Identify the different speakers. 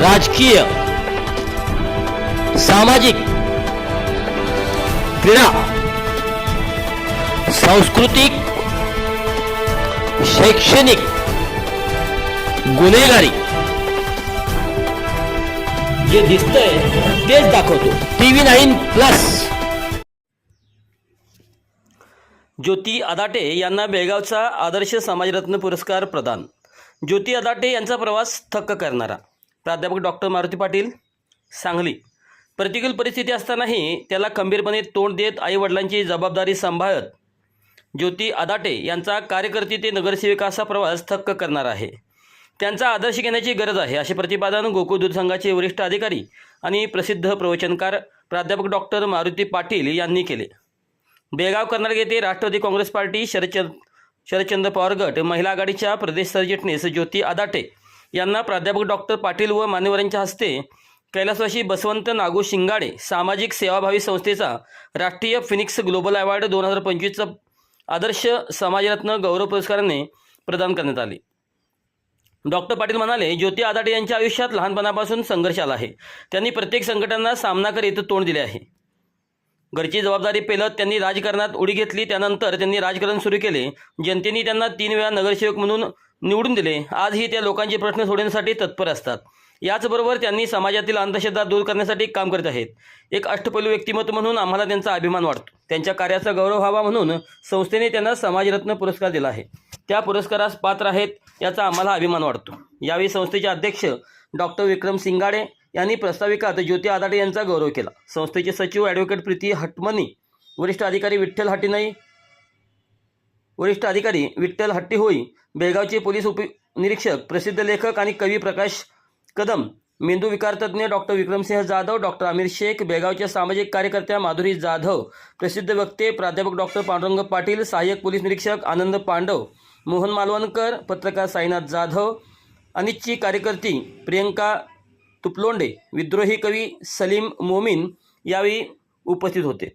Speaker 1: राजकीय सामाजिक क्रीडा सांस्कृतिक शैक्षणिक गुन्हेगारी. जे दिसतंय तेच दाखवतो. TV nine plus. Jyoti Adate यांना बेळगावचा आदर्श समाजरत्न पुरस्कार प्रदान. ज्योती अदाटे यांचा प्रवास थक्क करणारा. प्राध्यापक डॉक्टर मारुती पाटील सांगली. प्रतिकूल परिस्थिती असतानाही त्याला खंबीरपणे तोंड देत आईवडिलांची जबाबदारी सांभाळत ज्योती अदाटे यांचा कार्यकर्ती ते नगरसेविका असा प्रवास थक्क करणार आहे. त्यांचा आदर्श घेण्याची गरज आहे असे प्रतिपादन गोकुळ दूध संघाचे वरिष्ठ अधिकारी आणि प्रसिद्ध प्रवचनकार प्राध्यापक डॉक्टर मारुती पाटील यांनी केले. बेळगाव कर्नाटक येथे राष्ट्रवादी काँग्रेस पार्टी शरदचंद शरदचंद्र पवार गट महिला आघाडीच्या प्रदेश सरचिटणीस ज्योती आदाटे यांना प्राध्यापक डॉक्टर पाटील व मान्यवरांच्या हस्ते कैलासवासी बसवंत नागू शिंगाडे सामाजिक सेवाभावी संस्थेचा राष्ट्रीय फिनिक्स ग्लोबल अवॉर्ड दोन हजार पंचवीसचा आदर्श समाजरत्न गौरव पुरस्काराने प्रदान करण्यात आले. डॉक्टर पाटील म्हणाले ज्योती आदाटे यांच्या आयुष्यात लहानपणापासून संघर्ष आला आहे. त्यांनी प्रत्येक संकटांना सामना करीत तोंड दिले आहे. घरची जबाबदारी पेलत त्यांनी राजकारणात उडी घेतली त्यानंतर त्यांनी राजकारण सुरू केले. जनतेने त्यांना तीन वेळा नगरसेवक म्हणून निवडून दिले. आजही त्या लोकांचे प्रश्न सोडवण्यासाठी तत्पर असतात. याचबरोबर त्यांनी समाजातील अंधश्रद्धा दूर करण्यासाठी काम करत आहेत. एक अष्टपैलू व्यक्तिमत्व म्हणून आम्हाला त्यांचा अभिमान वाटतो. त्यांच्या कार्याचा गौरव व्हावा म्हणून संस्थेने त्यांना समाजरत्न पुरस्कार दिला आहे. त्या पुरस्कारास पात्र आहेत याचा आम्हाला अभिमान वाटतो. यावेळी संस्थेचे अध्यक्ष डॉक्टर विक्रम सिंगाडे यांनी प्रस्ताविकात ज्योती आदाटे यांचा गौरव केला. संस्थेचे सचिव ॲडव्होकेट प्रीती हटमनी वरिष्ठ अधिकारी विठ्ठल हटिनाई वरिष्ठ अधिकारी विठ्ठल हट्टीहोई बेळगावचे पोलीस उपनिरीक्षक प्रसिद्ध लेखक आणि कवी प्रकाश कदम मेंदू विकारतज्ञ डॉक्टर विक्रमसिंह जाधव डॉक्टर आमिर शेख बेळगावच्या सामाजिक कार्यकर्त्या माधुरी जाधव प्रसिद्ध वक्ते प्राध्यापक डॉक्टर पांडुरंग पाटील सहाय्यक पोलीस निरीक्षक आनंद पांडव मोहन मालवणकर पत्रकार साईनाथ जाधव अनिच्छी कार्यकर्ती प्रियंका तुपलोंडे विद्रोही कवी सलीम मोमीन यावेळी उपस्थित होते.